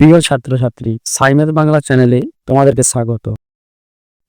প্রিয় ছাত্রছাত্রী, সাইমেদ বাংলা চ্যানেলে তোমাদেরকে স্বাগত।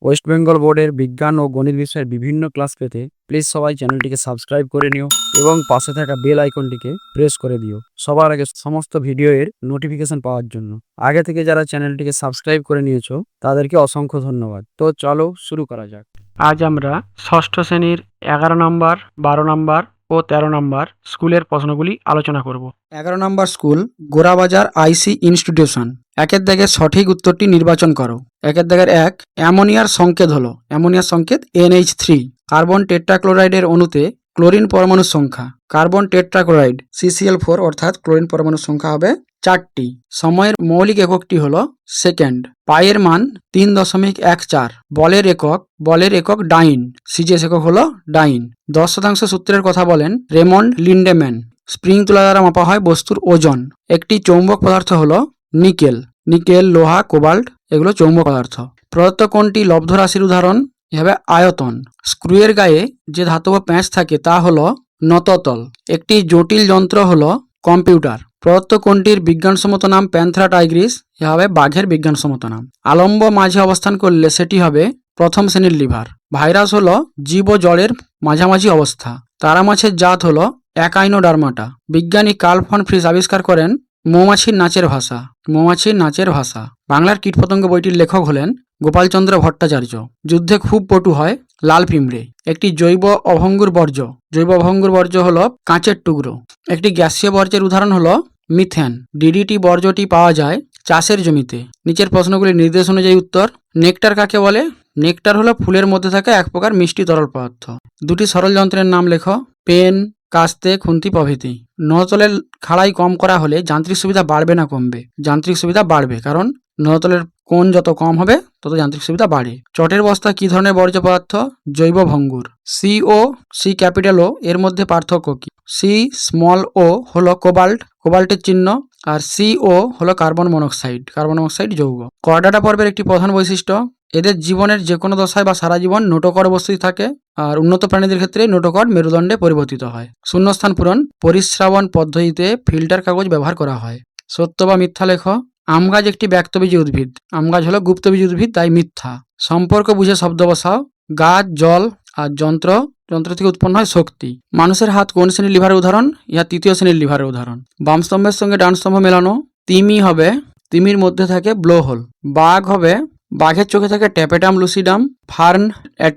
ওয়েস্ট বেঙ্গল বোর্ডের বিজ্ঞান ও গণিত বিষয়ের বিভিন্ন ক্লাস পেতে প্লিজ সবাই চ্যানেলটিকে সাবস্ক্রাইব করে নিও এবং পাশে থাকা বেল আইকনটিকে প্রেস করে দিও সবার আগে সমস্ত ভিডিও এর নোটিফিকেশন পাওয়ার জন্য। আগে থেকে যারা চ্যানেলটিকে সাবস্ক্রাইব করে নিয়েছো, তাদেরকে অসংখ্য ধন্যবাদ। তো চলো শুরু করা যাক। আজ আমরা ষষ্ঠ শ্রেণির এগারো নম্বর, বারো নম্বর ও তেরো নম্বর স্কুলের প্রশ্নগুলি আলোচনা করব। এগারো নম্বর স্কুল গোরাবাজার আইসি ইনস্টিটিউশন। একের দাগে সঠিক উত্তরটি নির্বাচন করো। একের দাগের এক, অ্যামোনিয়ার সংকেত হলো। অ্যামোনিয়ার সংকেত এনএইচ থ্রি। কার্বন টেট্রাক্লোরাইডের অণুতে ক্লোরিন পরমাণুর সংখ্যা। কার্বন টেট্রাক্লোরাইড সিসিএল ফোর অর্থাৎ ক্লোরিন পরমাণুর সংখ্যা হবে চারটি। সময়ের মৌলিক এককটি হল সেকেন্ড। পায়ের মান তিন দশমিক এক চার। বলের একক বলের একক ডাইন। সিজিএস একক হল ডাইন। দশ শতাংশ সূত্রের কথা বলেন রেমন্ড লিন্ডেম্যান। স্প্রিং তুলা দ্বারা মাপা হয় বস্তুর ওজন। একটি চৌম্বক পদার্থ হল নিকেল। নিকেল, লোহা, কোবাল্ট, এগুলো চৌম্বক পদার্থ। প্রদত্ত কোনটি লব্ধ রাশির উদাহরণ? এভাবে আয়তন। স্ক্রুয়ের গায়ে যে ধাতব প্যাঁচ থাকে তা হলো নততল। একটি জটিল যন্ত্র হলো কম্পিউটার। প্রদত্ত কোনটির বিজ্ঞানসম্মত নাম প্যান্থ্রা টাইগ্রিস, এ হবে বাঘের বিজ্ঞানসম্মত নাম। আলম্ব মাঝে অবস্থান করলে সেটি হবে প্রথম শ্রেণির লিভার। ভাইরাস হলো জীব ও জলের মাঝামাঝি অবস্থা। তারা মাছের জাত হলো অ্যাকাইনোডার্মাটা। বিজ্ঞানী কার্ল ফন ফ্রিজ আবিষ্কার করেন মৌমাছির নাচের ভাষা। মৌমাছির নাচের ভাষা। বাংলার কীটপতঙ্গ বইটির লেখক হলেন গোপালচন্দ্র ভট্টাচার্য। যুদ্ধে খুব পটু হয় লাল পিঁমড়ে একটি জৈব অভঙ্গুর বর্জ্য। জৈব অভঙ্গুর বর্জ্য হল কাঁচের টুকরো। একটি গ্যাসীয় বর্জ্যের উদাহরণ হল মিথেন। ডিডিটি বর্জ্যটি পাওয়া যায় চাষের জমিতে। নিচের প্রশ্নগুলির নির্দেশ অনুযায়ী উত্তর, নেকটার কাকে বলে? নেকটার হলো ফুলের মধ্যে থাকা এক প্রকার মিষ্টি তরল পদার্থ। দুটি সরল যন্ত্রের নাম লেখো, পেন, কাস্তে, খুন্তি প্রভৃতি। নতলের খাড়াই কম করা হলে যান্ত্রিক সুবিধা বাড়বে না কমবে। যান্ত্রিক সুবিধা বাড়বে, কারণ নতলের কোণ যত কম হবে, তত যান্ত্রিক সুবিধা বাড়ে। চটের বস্তা কি ধরনের বর্জ্য পদার্থ? জৈব ভঙ্গুর। C O C capital O এর মধ্যে পার্থক্য কি? সি স্মল ও হলো কোবাল্ট কোবাল্টের চিহ্ন, আর সি ও হলো কার্বন মনোক্সাইড কার্বন মনোক্সাইড যৌগ। করডাটা পর্বের একটি প্রধান বৈশিষ্ট্য, এদের জীবনের যে কোনো দশায় বা সারা জীবন নোটকর অবস্থিত থাকে, আর উন্নত প্রাণীদের ক্ষেত্রে নোটকর মেরুদণ্ডে পরিবর্তিত হয়। শূন্যস্থান পূরণ, পরিশ্রাবণ পদ্ধতিতে ফিল্টার কাগজ ব্যবহার করা হয়। সত্য বা মিথ্যা লেখ। আম গাছ একটি ব্যক্তবীজী উদ্ভিদ। আম গাছ হলো গুপ্তবীজ উদ্ভিদ, তাই মিথ্যা। সম্পর্ক বুঝে শব্দ বসাও। গাছ, জল আর যন্ত্র যন্ত্র থেকে উৎপন্ন হয় শক্তি। মানুষের হাত কোন শ্রেণির লিভারের উদাহরণ? ইহা তৃতীয় শ্রেণির লিভারের উদাহরণ। বাম স্তম্ভের সঙ্গে ডান স্তম্ভ মেলানো। তিমি হবে, তিমির মধ্যে থাকে ব্লো হোল বাঘ হবে, বাঘের চোখে থাকে ট্যাপেটাম লুসিডাম। ফার্ন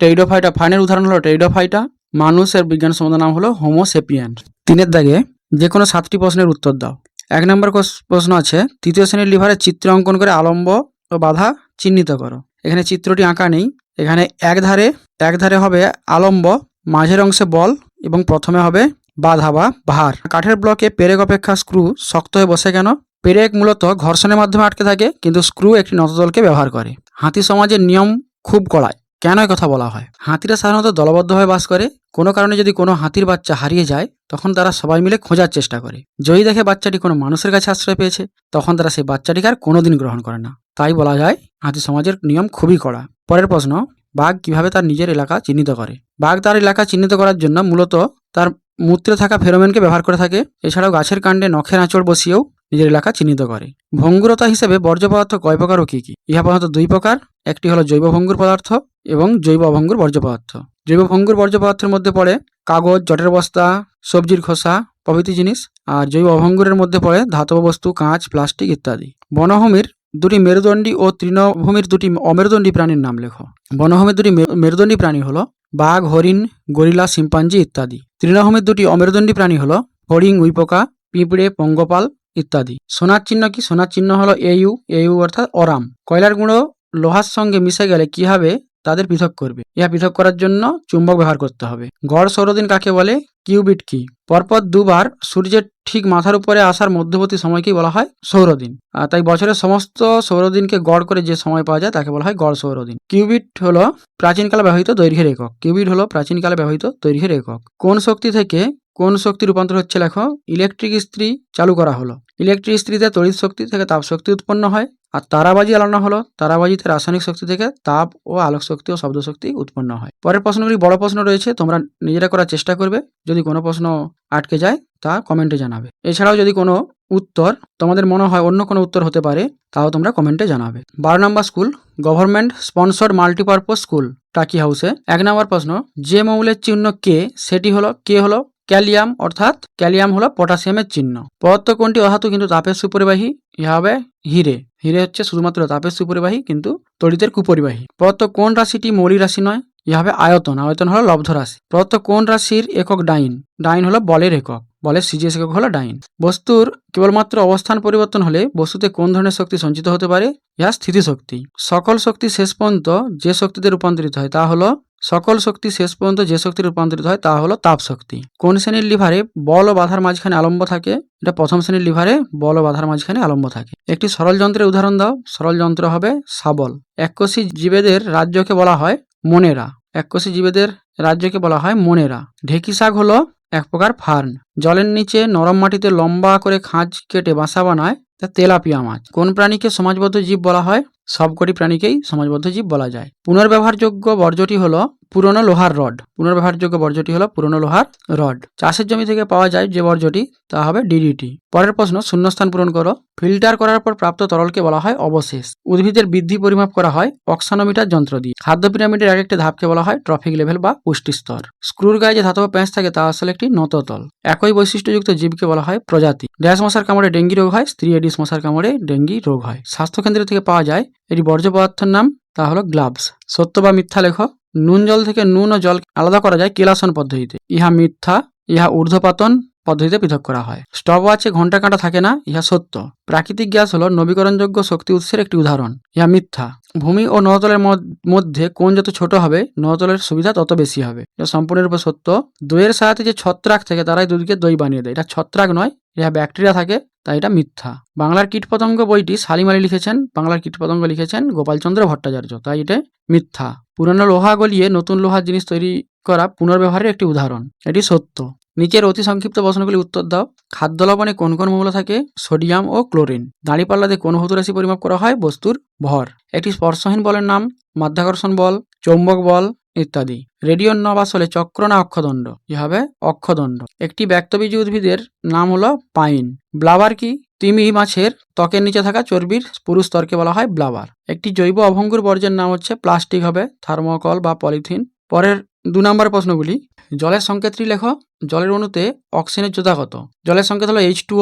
টেইডোফাইটা ফার্নের উদাহরণ হলো টেইডোফাইটা মানুষের বিজ্ঞান সম্বন্ধ নাম হলো হোমোসেপিয়ান তিনের দাগে যে কোনো সাতটি প্রশ্নের উত্তর দাও। এক নম্বর প্রশ্ন আছে, তৃতীয় শ্রেণির লিভারের চিত্র অঙ্কন করে আলম্ব ও বাধা চিহ্নিত করো। এখানে চিত্রটি আঁকা নেই, এখানে এক ধারে এক ধারে হবে আলম্ব, মাঝের অংশে বল এবং প্রথমে হবে বাধা বা ভার। কাঠের ব্লকে পেরেক অপেক্ষা স্ক্রু শক্ত হয়ে বসে কেন? পেরেক মূলত ঘর্ষণের মাধ্যমে আটকে থাকে, কিন্তু স্ক্রু একটি নতদলকে ব্যবহার করে। হাতি সমাজের নিয়ম খুব কড়ায় কেন কথা বলা হয়? হাতিরা সাধারণত দলবদ্ধভাবে বাস করে। কোনো কারণে যদি কোনো হাতির বাচ্চা হারিয়ে যায়, তখন তারা সবাই মিলে খোঁজার চেষ্টা করে। যদি দেখে বাচ্চাটি কোনো মানুষের কাছে আশ্রয় পেয়েছে, তখন তারা সেই বাচ্চাটিকে আর কোনোদিন গ্রহণ করে না। তাই বলা যায়, হাতি সমাজের নিয়ম খুবই কড়া। পরের প্রশ্ন, বাঘ কীভাবে তার নিজের এলাকা চিহ্নিত করে? বাঘ তার এলাকা চিহ্নিত করার জন্য মূলত তার মূত্রে থাকা ফেরোমেনকে ব্যবহার করে থাকে। এছাড়াও গাছের কাণ্ডে নখের আঁচড় বসিয়েও নিজের এলাকা চিহ্নিত করে। ভঙ্গুরতা হিসেবে বর্জ্য পদার্থ কয় প্রকার ও কি কি? ইহা প্রধানত দুই প্রকার। একটি হলো জৈব ভঙ্গুর পদার্থ এবং জৈব অভঙ্গুর বর্জ্য পদার্থ। জৈব ভঙ্গুর বর্জ্য পদার্থের মধ্যে পড়ে কাগজ, জটের বস্তা, সবজির খোসা, প্রভৃতি জিনিস, আর জৈব অভঙ্গুরের মধ্যে পড়ে ধাতব বস্তু, কাঁচ, প্লাস্টিক ইত্যাদি। বনভূমির দুটি মেরুদণ্ডী ও তৃণভূমির দুটি অমেরুদণ্ডী প্রাণীর নাম লেখো। বনভূমির দুটি মেরুদণ্ডী প্রাণী হলো বাঘ, হরিণ, গরিলা, শিম্পাঞ্জি ইত্যাদি। তৃণভূমির দুটি অমেরুদণ্ডী প্রাণী হলো হরিণ উইপোকা, পিঁপড়ে, পঙ্গপাল ইত্যাদি। সোনার চিহ্ন কি? সোনার চিহ্ন হলো এইউ এইউ অর্থাৎ অরাম। কয়লার গুঁড়ো লোহার সঙ্গে মিশে গেলে কি হবে? তাদের পৃথক করবে। ইহা পৃথক করার জন্য চুম্বক ব্যবহার করতে হবে। গড় সৌরদিন কাকে বলে? কিউবিট কি? পরপর দুবার সূর্যের ঠিক মাথার উপরে আসার মধ্যবর্তী সময়কেই বলা হয় সৌরদিন। তাই বছরের সমস্ত সৌরদিনকে গড় করে যে সময় পাওয়া যায় তাকে বলা হয় গড় সৌরদিন। কিউবিট হলো প্রাচীনকালে ব্যবহৃত দৈর্ঘ্যের একক। কিউবিট হলো প্রাচীনকালে ব্যবহৃত দৈর্ঘ্যের একক। কোন শক্তি থেকে কোন শক্তি রূপান্তর হচ্ছে লেখো, ইলেকট্রিক ইস্ত্রি চালু করা হলো। ইলেকট্রিক ইস্ত্রিতে তড়িৎ শক্তি থেকে তাপ শক্তি উৎপন্ন হয় আর তারাবাজি আলানো হলো। তারাবাজিতে রাসায়নিক শক্তি থেকে তাপ ও আলোক শক্তি ও শব্দ শক্তি উৎপন্ন হয়। পরের প্রশ্নগুলি বড় প্রশ্ন রয়েছে, তোমরা নিজেরা করার চেষ্টা করবে। যদি কোনো প্রশ্ন আটকে যায়, তা কমেন্টে জানাবে। এছাড়াও যদি কোনো উত্তর তোমাদের মনে হয় অন্য কোনো উত্তর হতে পারে, তাও তোমরা কমেন্টে জানাবে। বারো নম্বর school, government sponsored multipurpose school, Taki হাউসে। এক নম্বর প্রশ্ন, যে মৌলের চিহ্ন কে, সেটি হলো, কে হলো? ক্যালিয়াম, অর্থাৎ ক্যালিয়াম হলো পটাশিয়ামের চিহ্ন। পদার্থ কোনটি? অধাতু কিন্তু তাপের সুপরিবাহী, ইহা হবে হিরে। হিরে হচ্ছে শুধুমাত্র তাপের সুপরিবাহী, কিন্তু তড়িতের কুপরিবাহী। পদার্থ কোন রাশিটি মৌলিক রাশি নয়? ইহা হবে আয়তন। আয়তন হলো লব্ধ রাশি। পদার্থ কোন রাশির একক ডাইন? ডাইন হলো বলের একক। বলের সিজিএস একক হলো ডাইন। বস্তুর কেবলমাত্র অবস্থান পরিবর্তন হলে বস্তুতে কোন ধরনের শক্তি সঞ্চিত হতে পারে? ইহা স্থিতিশক্তি। সকল শক্তি শেষ পর্যন্ত যে শক্তিতে রূপান্তরিত হয়, তা হলো সকল শক্তি শেষ পর্যন্ত যে শক্তি রূপান্তরিত হয় তা হলো তাপ শক্তি। কোন শ্রেণির লিভারে বল ও বাধার মাঝখানে আলম্ব থাকে, এটা প্রথম শ্রেণির লিভারে বল ও বাধার মাঝখানে আলম্ব থাকে। একটি সরল যন্ত্রের উদাহরণ দাও। সরল যন্ত্র হবে সাবল। এককোষী জীবেদের রাজ্যকে বলা হয় মনেরা। এককোষী জীবেদের রাজ্যকে বলা হয় মনেরা। ঢেকি শাক হলো এক প্রকার ফার্ন। জলের নিচে নরম মাটিতে লম্বা করে খাঁজ কেটে বাসা বানায়, তা তেলাপিয়া মাছ। কোন প্রাণীকে সমাজবদ্ধ জীব বলা হয়? সবকটি প্রাণীকেই সমাজবদ্ধ জীব বলা যায়। পুনর্ব্যবহারযোগ্য বর্জ্যটি হলো পুরনো লোহার রড। পুনর্ব্যবহারযোগ্য বর্জ্যটি হলো পুরনো লোহার রড। চাষের জমি থেকে পাওয়া যায় যে বর্জ্যটি, তা হবে ডিডিটি পরের প্রশ্ন, শূন্যস্থান পূরণ করো। ফিল্টার করার পর প্রাপ্ত তরলকে বলা হয় অবশেষ। উদ্ভিদের বৃদ্ধি পরিমাপ করা হয় অক্সানোমিটার যন্ত্র দিয়ে। খাদ্য পিরামিডের এক একটি ধাপকে বলা হয় ট্রফিক লেভেল বা পুষ্টি স্তর। স্ক্রুর গায়ে যে ধাতব প্যাঁচ থাকে, তা আসলে একটি নততল। একই বৈশিষ্ট্যযুক্ত জীবকে বলা হয় প্রজাতি। ড্যাশ মশার কামড়ে ডেঙ্গি রোগ হয়, স্ত্রী এডিস মশার কামড়ে ডেঙ্গি রোগ হয়। স্বাস্থ্যকেন্দ্র থেকে পাওয়া যায় এটি বর্জ্য পদার্থের নাম, তা হলো গ্লাভস। সত্য বা মিথ্যা লেখ। নুন জল থেকে নুন ও জল আলাদা করা যায় কেলাসন পদ্ধতিতে। ইহা মিথ্যা, ইহা ঊর্ধ্বপাতন পদ্ধতিতে পৃথক করা হয়। স্টপ ওয়াচে ঘণ্টা কাঁটা থাকে না, ইহা সত্য। প্রাকৃতিক গ্যাস হলো নবীকরণযোগ্য শক্তি উৎসের একটি উদাহরণ। ইহা মিথ্যা। ভূমি ও নদতলের মদ- মধ্যে কোন যত ছোট হবে নদতলের সুবিধা তত বেশি হবে। এটা সম্পূর্ণরূপে সত্য। দইয়ের সাহায্যে যে ছত্রাক থাকে তারাই দুধকে দই বানিয়ে দেয়। এটা ছত্রাক নয় এটা ব্যাকটেরিয়া থাকে, তাই এটা মিথ্যা। বাংলার কীটপতঙ্গ বইটি শালিম আলী লিখেছেন, বাংলার কীটপতঙ্গ লিখেছেন গোপালচন্দ্র ভট্টাচার্য, তাই এটা মিথ্যা। পুরনো লোহা গলিয়ে নতুন লোহার জিনিস তৈরি করা পুনর্ব্যবহারের একটি উদাহরণ। এটি সত্য। নিচের অতি সংক্ষিপ্ত প্রশ্নগুলি উত্তর দাও। খাদ্য লবণে কোন কোন মৌল থাকে? সোডিয়াম ও ক্লোরিন। দাঁড়িপাল্লাতে কোন ভৌত রাশি পরিমাপ করা হয়? বস্তুর ভর। একটি স্পর্শহীন বলের নাম, মাধ্যাকর্ষণ বল, চৌম্বক বল ইত্যাদি। রেডিওর নবাস আসলে চক্র না অক্ষদণ্ড? কি হবে অক্ষদণ্ড। একটি ব্যক্তবীজী উদ্ভিদের নাম হলো পাইন। ব্লাবার কি? তিমি মাছের ত্বকের নিচে থাকা চর্বির পুরুষ স্তরকে বলা হয় ব্লাবার একটি জৈব অভঙ্গুর বর্জ্যের নাম হচ্ছে প্লাস্টিক হবে, থার্মোকল বা পলিথিন। পরের দু নম্বর প্রশ্নগুলি, জলের সংকেতটি লেখো। জলের অণুতে অক্সিজেনের জোতা কত? জলের সংকেত হলো এইচ টু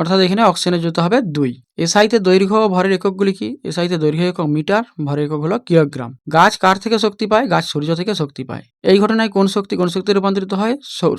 অর্থাৎ এখানে অক্সিজেনের জোতা হবে দুই। এসআইতে দৈর্ঘ্য ও ভরের এককগুলি কি? এসআইতে দৈর্ঘ্য একক মিটার, ভরের একক হলো কিলোগ্রাম। গাছ কার থেকে শক্তি পায়? গাছ সূর্য থেকে শক্তি পায়। এই ঘটনায় কোন শক্তি কোন শক্তি রূপান্তরিত হয়?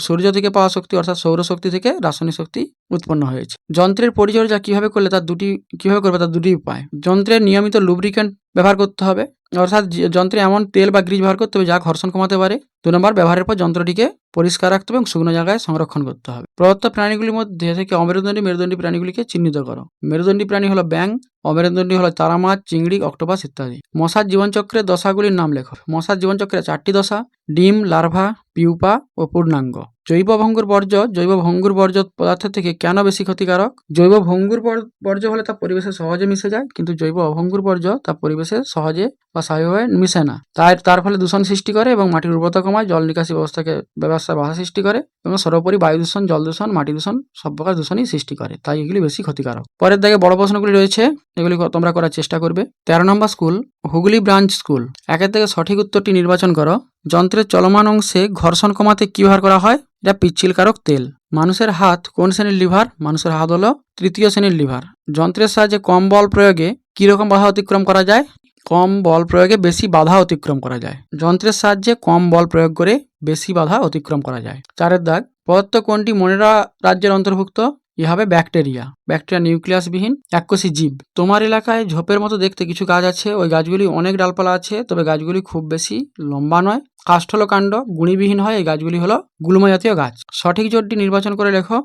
সূর্য থেকে পাওয়া শক্তি, অর্থাৎ সৌরশক্তি থেকে রাসায়নিক শক্তি উৎপন্ন হয়েছে। যন্ত্রের পরিচর্যা কীভাবে করলে তার দুটি কীভাবে করবে তার দুটি উপায়? যন্ত্রের নিয়মিত লুব্রিক্যান্ট ব্যবহার করতে হবে। অর্থাৎ যন্ত্রে এমন তেল বা গ্রিজ ব্যবহার করতে হবে যা ঘর্ষণ কমাতে পারে। দু নম্বর, ব্যবহারের পর যন্ত্রটিকে পরিষ্কার রাখতে এবং শুকনো জায়গায় সংরক্ষণ করতে হবে। প্রদত্ত প্রাণীগুলির মধ্যে থেকে অমেরুদণ্ডী মেরুদণ্ডী প্রাণীগুলিকে চিহ্নিত করো। মেরুদণ্ডী প্রাণী হলো ব্যাং অমেরুদণ্ডী হলো তারা মাছ চিংড়ি, অক্টোপাস ইত্যাদি। মশার জীবনচক্রের দশাগুলির নাম লেখো। মশার জীবনচক্রে চারটি দশা, ডিম, লার্ভা, পিউপা ও পূর্ণাঙ্গ। জৈব ভঙ্গুর বর্জ্য, জৈব ভঙ্গুর বর্জ্য পদার্থ থেকে কেন বেশি ক্ষতিকারক? জৈব ভঙ্গুর বর- বর্জ্য হলে তা পরিবেশে সহজে মিশে যায়, কিন্তু জৈব অভঙ্গুর বর্জ্য তা পরিবেশে সহজে বা স্বাভাবিকভাবে মিশে না। তাই তার ফলে দূষণ সৃষ্টি করে এবং মাটির উর্বরতা কমায়, জল নিকাশি ব্যবস্থাকে ব্যবস্থায় বাধা সৃষ্টি করে এবং সর্বোপরি বায়ু দূষণ, জল দূষণ, মাটি দূষণ, সব প্রকার দূষণই সৃষ্টি করে। তাই এগুলি বেশি ক্ষতিকারক। পরের দিকে বড় প্রশ্নগুলি রয়েছে, এগুলি তোমরা করার চেষ্টা করবে। তেরো নম্বর স্কুল, হুগলি ব্রাঞ্চ স্কুল। একের থেকে সঠিক উত্তরটি নির্বাচন করো। যন্ত্রের চলমান অংশে ঘর্ষণ কমাতে কি ব্যবহার করা হয়? এটা পিচ্ছিলকারক তেল। মানুষের হাত কোন শ্রেণির লিভার? মানুষের হাত হলো তৃতীয় শ্রেণির লিভার। যন্ত্রের সাহায্যে কম বল প্রয়োগে কীরকম বাধা অতিক্রম করা যায়? কম বল প্রয়োগে বেশি বাধা অতিক্রম করা যায়। যন্ত্রের সাহায্যে কম বল প্রয়োগ করে বেশি বাধা অতিক্রম করা যায়। চারের দাগ পদার্থ কোনটি মনেরা রাজ্যের অন্তর্ভুক্ত? ই হবে ব্যাকটেরিয়া। ব্যাকটেরিয়া নিউক্লিয়াসবিহীন এককোষী জীব। তোমার এলাকায় ঝোপের মতো দেখতে কিছু গাছ আছে। ওই গাছগুলি অনেক ডালপালা আছে, তবে গাছগুলি খুব বেশি লম্বা নয়। কাষ্ঠল কাণ্ড, গুণিবিহীন হয়। এই গাছগুলি হলো গুল্ম জাতীয় গাছ। সঠিক জোটটি নির্বাচন করে লেখো।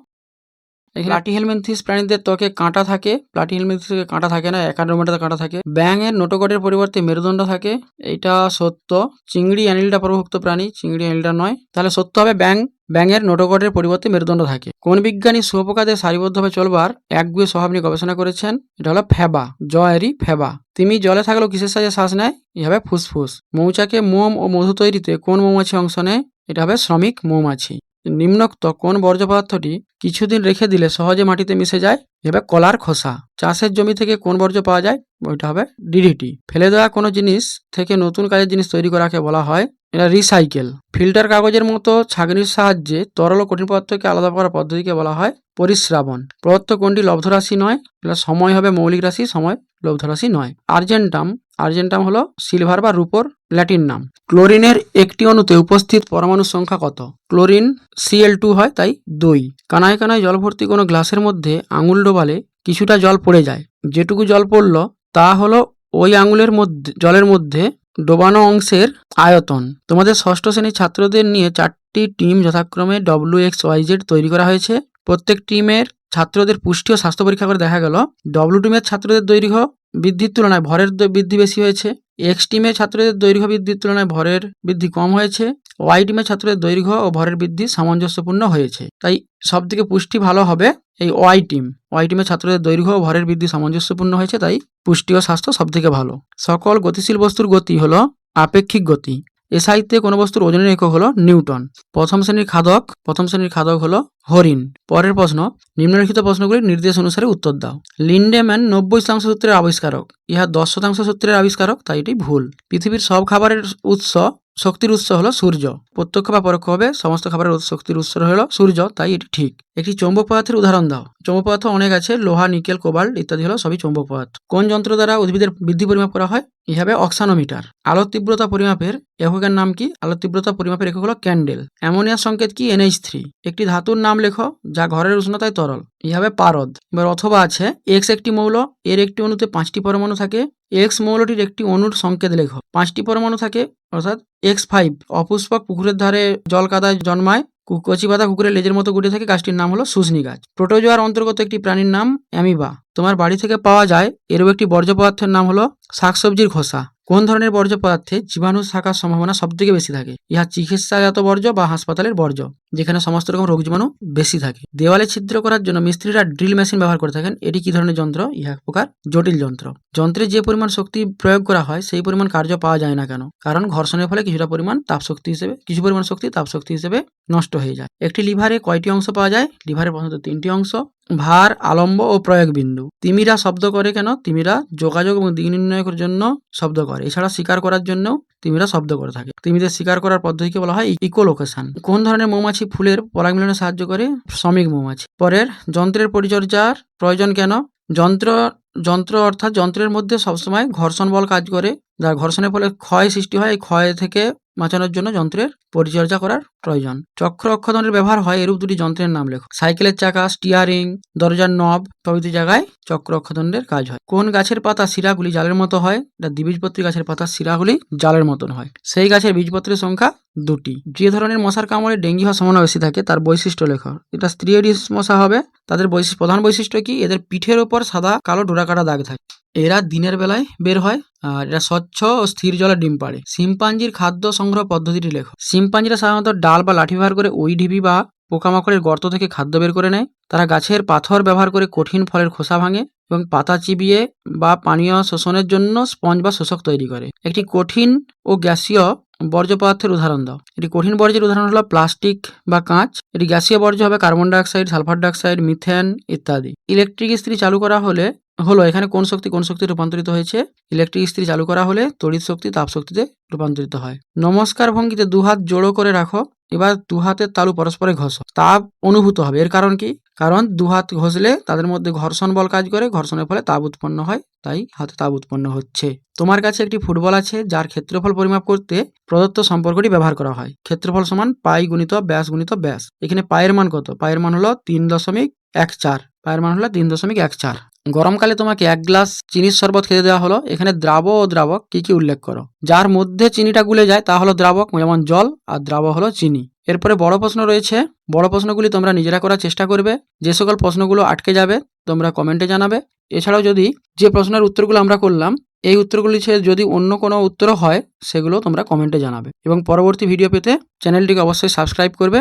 প্লাটিহেলমেন্থিস প্রাণীদের ত্বকে কাঁটা থাকে। প্লাটিহেলমেন্থিসে কাঁটা থাকে না একাডোমেটাতে কাঁটা থাকে। ব্যাঙের নোটোকটের পরিবর্তে মেরুদণ্ড থাকে। এটা সত্য। চিংড়ি অ্যানিলটা প্রভুক্ত প্রাণী চিংড়ি অ্যানিলটা নয়। তাহলে সত্য হবে ব্যাং। ব্যাঙের নোটোকটের পরিবর্তে মেরুদণ্ড থাকে। কোন বিজ্ঞানী শুয়োপোকাদের সারিবদ্ধভাবে চলবার একগুয়ে স্বভাব নিয়ে গবেষণা করেছেন? এটা হলো ফেবা জয়েরি ফেবা। তিমি জলে থাকলেও কিসের সাহায্যে শ্বাস নেয়? এভাবে ফুসফুস। মৌচাকে মোম ও মধু তৈরিতে কোন মৌমাছি অংশ নেয়? এটা হবে শ্রমিক মৌমাছি। নিম্নোক্ত কোন বর্জ্য পদার্থটি কিছুদিন রেখে দিলে সহজে মাটিতে মিশে যায়? এবার কলার খোসা। চাষের জমি থেকে কোন বর্জ্য পাওয়া যায়? ওইটা হবে ডিডিটি। ফেলে দেওয়া কোনো জিনিস থেকে নতুন কাজের জিনিস তৈরি করাকে বলা হয় এটা রিসাইকেল। ফিল্টার কাগজের মতো ছাঁকনির সাহায্যে তরল ও কঠিন পদার্থকে আলাদা করার পদ্ধতিকে বলা হয় পরিশ্রাবণ। প্রদত্ত কোনটি লব্ধ রাশি নয়? এটা সময় হবে মৌলিক রাশি, সময় লব্ধ রাশি নয়। আর্জেন্টাম। আর্জেন্টাম হলো সিলভার বা রূপোর ল্যাটিন নাম। ক্লোরিনের একটি অণুতে উপস্থিত পরমাণুর সংখ্যা কত? ক্লোরিন সিএল টু হয় তাই দুই। কানায় কানায় জল ভর্তি কোনো গ্লাসের মধ্যে আঙুল ডোবালে কিছুটা জল পড়ে যায়। যেটুকু জল পড়ল, তা হলো ওই আঙুলের মধ্যে, জলের মধ্যে ডোবানো অংশের আয়তন। তোমাদের ষষ্ঠ শ্রেণির ছাত্রদের নিয়ে চারটি টিম যথাক্রমে ডব্লিউ এক্স ওয়াই জেড তৈরি করা হয়েছে। প্রত্যেক টিমের ছাত্রদের পুষ্টি ও স্বাস্থ্য পরীক্ষা করে দেখা গেল। ডব্লিউ টিমের ছাত্রদের দৈর্ঘ্য বৃদ্ধির তুলনায় ভরের বৃদ্ধি বেশি হয়েছে। এক্স টিমে ছাত্রদের দৈর্ঘ্য বৃদ্ধির তুলনায় ভরের বৃদ্ধি কম হয়েছে। ওয়াই টিমে ছাত্রদের দৈর্ঘ্য ও ভরের বৃদ্ধি সামঞ্জস্যপূর্ণ হয়েছে। তাই সব থেকে পুষ্টি ভালো হবে এই ওয়াই টিম ওয়াই টিমের ছাত্রদের দৈর্ঘ্য ও ভরের বৃদ্ধি সামঞ্জস্যপূর্ণ হয়েছে, তাই পুষ্টি ও স্বাস্থ্য সব থেকে ভালো। সকল গতিশীল বস্তুর গতি হলো আপেক্ষিক গতি। এ সাহিত্যে কোনো বস্তুর ওজনের একক হলো নিউটন। প্রথম শ্রেণির খাদক, প্রথম শ্রেণির খাদক হলো হরিণ। পরের প্রশ্ন, নিম্নলিখিত প্রশ্নগুলির নির্দেশ অনুসারে উত্তর দাও। লিন্ডেম্যান নব্বই শতাংশ সূত্রের আবিষ্কারক। ইহা দশ শতাংশ সূত্রের আবিষ্কারক, তাই এটি ভুল। পৃথিবীর সব খাবারের উৎস, শক্তির উৎস হলো সূর্য। প্রত্যক্ষ বা পরোক্ষভাবে সমস্ত খাবারের শক্তির উৎস হলো সূর্য, তাই এটি ঠিক। একটি চৌম্বক পদার্থের উদাহরণ দাও। চৌম্বক পদার্থ অনেক আছে, লোহা, নিকেল, কোবাল্ট ইত্যাদি হলো সবই চৌম্বক পদার্থ। কোন যন্ত্র দ্বারা উদ্ভিদের বৃদ্ধি পরিমাপ করা হয়? ইহাবে অক্সানোমিটার। আলোর তীব্রতা পরিমাপের এককের নাম কি? আলোর তীব্রতা পরিমাপের একক হলো ক্যান্ডেল। অ্যামোনিয়ার সংকেত কি? NH three. একটি ধাতুর নাম লেখো যা ঘরের উষ্ণতায় তরল। ইহাবে পারদ। এবার অথবা আছে এক্স একটি মৌল, এর একটি অণুতে পাঁচটি পরমাণু থাকে এক্স মৌলটির একটি অণুর সংকেত লেখো। পাঁচটি পরমাণু থাকে, অর্থাৎ এক্স ফাইভ অপুষ্পক পুকুরের ধারে জল কাদায় জন্মায় কচি পাতা কুকুরের লেজের মতো গুটে থাকে, গাছটির নাম হলো সুসনি গাছ। প্রোটোজোয়ার অন্তর্গত একটি প্রাণীর নাম অ্যামিবা। তোমার বাড়ি থেকে পাওয়া যায় এরও একটি বর্জ্য পদার্থের নাম হলো শাকসবজির খোসা। কোন ধরনের বর্জ্য পদার্থে জীবাণু থাকার সম্ভাবনা সব থেকে বেশি থাকে? ইহা চিকিৎসাগত বর্জ্য বা হাসপাতালের বর্জ্য, যেখানে সমস্ত রকম রোগ জীবাণু বেশি থাকে। দেওয়ালে ছিদ্র করার জন্য মিস্ত্রিরা ড্রিল মেশিন ব্যবহার করে থাকেন। এটি কি ধরনের যন্ত্র? ইহা প্রকার জটিল যন্ত্র। যন্ত্রে যে পরিমাণ শক্তি প্রয়োগ করা হয়, সেই পরিমাণ কার্য পাওয়া যায় না কেন? কারণ ঘর্ষণের ফলে কিছুটা পরিমাণ তাপ শক্তি হিসেবে, কিছু পরিমাণ শক্তি তাপ শক্তি হিসেবে নষ্ট হয়ে যায়। একটি লিভারে কয়টি অংশ পাওয়া যায়? লিভারে প্রধানত তিনটি অংশ। ভার, আলম্ব ও প্রয়োগ বিন্দু তিমিরা শব্দ করে কেন? তিমিরা যোগাযোগ এবং দিক নির্ণয়ের জন্য শব্দ করে। এছাড়া শিকার করার জন্য তিমিরা শব্দ করে থাকে। তিমিদের শিকার করার পদ্ধতিকে বলা হয় ইকো ইকোলোকেশন কোন ধরনের মৌমাছি ফুলের পরাগ মিলনে সাহায্য করে? শ্রমিক মৌমাছি। পরের, যন্ত্রের পরিচর্যার প্রয়োজন কেন? যন্ত্র যন্ত্র অর্থাৎ যন্ত্রের মধ্যে সবসময় ঘর্ষণ বল কাজ করে। যার ঘর্ষণের ফলে ক্ষয় সৃষ্টি হয়। এই ক্ষয় থেকে বাঁচানোর জন্য যন্ত্রের পরিচর্যা করার প্রয়োজন। চক্র অক্ষদণ্ডের ব্যবহার হয় এরূপ দুটি যন্ত্রের নাম লেখো। সাইকেলের চাকা স্টিয়ারিং দরজার নব প্রভৃতি জায়গায় চক্র অক্ষদণ্ডের কাজ হয়। কোন গাছের পাতা শিরাগুলি জালের মতো হয়? এটা দ্বিবীজপত্রী গাছের পাতার শিরাগুলি জালের মতন হয়। সেই গাছের বীজপত্রের সংখ্যা দুটি। যে ধরনের মশার কামড়ে ডেঙ্গি হওয়ার সম্ভাবনা বেশি থাকে, তার বৈশিষ্ট্য লেখ। এটা স্ত্রী মশা হবে তাদের বৈশিষ্ট্য প্রধান বৈশিষ্ট্য কি? এদের পিঠের ওপর সাদা, কালো ডোরাকাটা দাগ থাকে। এরা দিনের বেলায় বের হয়, আর এরা স্বচ্ছ ও স্থির জলে ডিম পাড়ে। শিম্পাঞ্জির খাদ্য সংগ্রহ পদ্ধতিটি লেখো। শিম্পাঞ্জিরা সাধারণত ডাল বা লাঠি ব্যবহার করে ওই ঢিবি বা পোকামাকড়ের গর্ত থেকে খাদ্য বের করে নেয়। তারা গাছের পাথর ব্যবহার করে কঠিন ফলের খোসা ভাঙে এবং পাতা চিবিয়ে বা পানীয় শোষণের জন্য স্পঞ্জ বা শোষক তৈরি করে। একটি কঠিন ও গ্যাসীয় বর্জ্য পদার্থের উদাহরণ দাও। এটি কঠিন বর্জ্যের উদাহরণ হলো প্লাস্টিক বা কাঁচ। এটি গ্যাসীয় বর্জ্য হবে carbon dioxide, sulphur dioxide, methane ইত্যাদি। ইলেকট্রিক ইস্ত্রি চালু করা হলে, হলো এখানে কোন শক্তি কোন শক্তি রূপান্তরিত হয়েছে? ইলেকট্রিক ইস্ত্রি চালু করা হলে তড়িৎ শক্তি তাপ শক্তিতে রূপান্তরিত হয়। নমস্কার ভঙ্গিতে দুহাত জোড়ো করে রাখো। এবার দু হাতের তালু পরস্পরে ঘষো। তাপ অনুভূত হবে। এর কারণ কি? কারণ দু হাত ঘষলে তাদের মধ্যে ঘর্ষণ বল কাজ করে, ঘর্ষণের ফলে তাপ উৎপন্ন হয়, তাই হাতে তাপ উৎপন্ন হচ্ছে। তোমার কাছে একটি ফুটবল আছে, যার ক্ষেত্রফল পরিমাপ করতে প্রদত্ত সম্পর্কটি ব্যবহার করা হয়। ক্ষেত্রফল সমান পাই গুণিত ব্যাস গুণিত ব্যাস। এখানে পায়ের মান কত? পায়ের মান হলো তিন দশমিক এক চার। পায়ের মান হলো তিন দশমিক এক চার। গরমকালে তোমাকে এক গ্লাস চিনির শরবত খেতে দেওয়া হলো। এখানে দ্রাব ও দ্রাবক কি কি উল্লেখ করো? যার মধ্যে চিনিটা গুলে যায় তা হলো দ্রাবক, যেমন জল, আর দ্রাব হলো চিনি। এরপরে বড় প্রশ্ন রয়েছে, বড় প্রশ্নগুলি তোমরা নিজেরা করার চেষ্টা করবে। যে সকল প্রশ্নগুলো আটকে যাবে, তোমরা কমেন্টে জানাবে। এছাড়াও যদি যে প্রশ্নের উত্তরগুলো আমরা করলাম, এই উত্তরগুলি যদি অন্য কোনো উত্তর হয়, সেগুলো তোমরা কমেন্টে জানাবে। এবং পরবর্তী ভিডিও পেতে চ্যানেলটিকে অবশ্যই সাবস্ক্রাইব করবে।